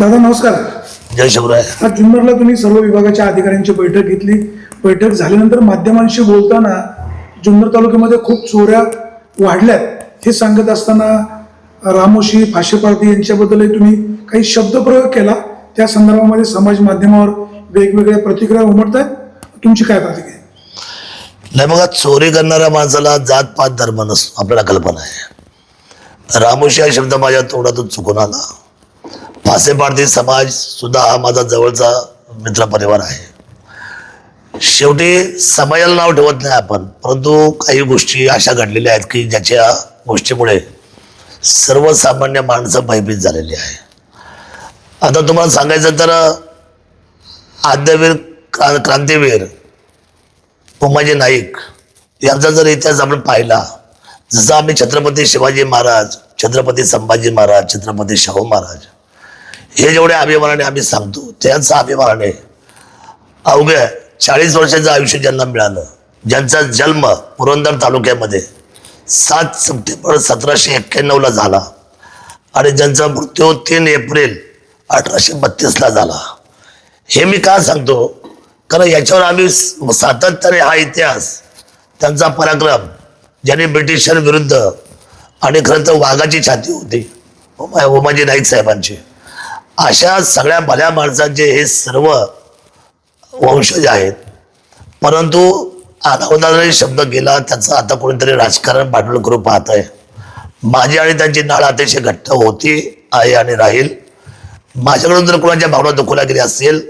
दादा नमस्कार. जय शिवराय. आज जुन्नरला तुम्ही सर्व विभागाच्या अधिकाऱ्यांची बैठक घेतली. बैठक झाल्यानंतर माध्यमांशी बोलताना जुन्नर तालुक्यामध्ये खूप चोऱ्या वाढल्यात. हे सांगत असताना रामोशी फाशेपारती यांच्याबद्दलही तुम्ही काही शब्दप्रयोग केला. त्या संदर्भामध्ये समाज माध्यमावर वेगवेगळ्या प्रतिक्रिया उमटत आहेत तुमची काय प्रतिक्रिया? नाही बघा चोरी करणाऱ्या माणसाला जात पात धर्म नसतो आपल्याला कल्पना आहे. रामोशी हा शब्द माझ्या तोंडातून चुकून आला. फासे पारधी समाज सुद्धा हा माझा जवळचा मित्र परिवार आहे. शेवटी समाजाला नाव ठेवत नाही आपण परंतु काही गोष्टी अशा घडलेल्या आहेत की ज्याच्या गोष्टीमुळे सर्वसामान्य माणसं भयभीत झालेली आहे. आता तुम्हाला सांगायचं तर आद्यवीर क्रांतीवीर उमाजी नाईक यांचा जर इतिहास आपण पाहिला जसं आम्ही छत्रपती शिवाजी महाराज छत्रपती संभाजी महाराज छत्रपती शाहू महाराज हे जेवढे अभिमानाने आम्ही सांगतो त्यांचा अभिमानाने अवघ्या चाळीस वर्षाचं आयुष्य ज्यांना मिळालं ज्यांचा जन्म पुरंदर तालुक्यामध्ये सात सप्टेंबर सतराशे एक्क्याण्णवला झाला आणि ज्यांचा मृत्यू तीन एप्रिल अठराशे बत्तीसला झाला. हे मी का सांगतो? कारण याच्यावर आम्ही सातत्याने हा इतिहास त्यांचा पराक्रम ज्यांनी ब्रिटिशांविरुद्ध आणि खरं तर वाघाची छाती होती. हो उमाजी हो नाईक साहेबांची. अशा सगळ्या भल्या माणसांचे हे सर्व वंशज आहेत. परंतु अनावधानाने शब्द गेला त्याचं आता कोणीतरी राजकारण भांडवल करू पाहत आहे माझी आणि त्यांची नाळ अतिशय घट्ट होती आहे आणि राहील. माझ्याकडून जर कोणाच्या भावना दुखवल्या गेली असेल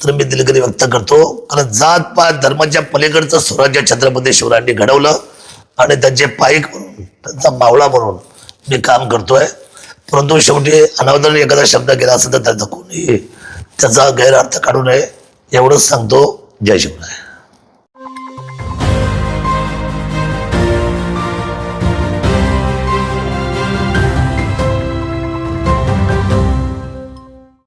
तर मी दिलगिरी व्यक्त करतो. कारण जात पात धर्माच्या पलीकडचं स्वराज्य छत्रपती शिवरायांनी घडवलं आणि त्यांचे पाईक म्हणून त्यांचा मावळा म्हणून मी काम करतोय. परंतु शेवटी अनावधान एखादा शब्द गेला असेल तर त्याचा कोणी त्याचा गैरअर्थ काढू नये एवढंच सांगतो. जय शिवराय.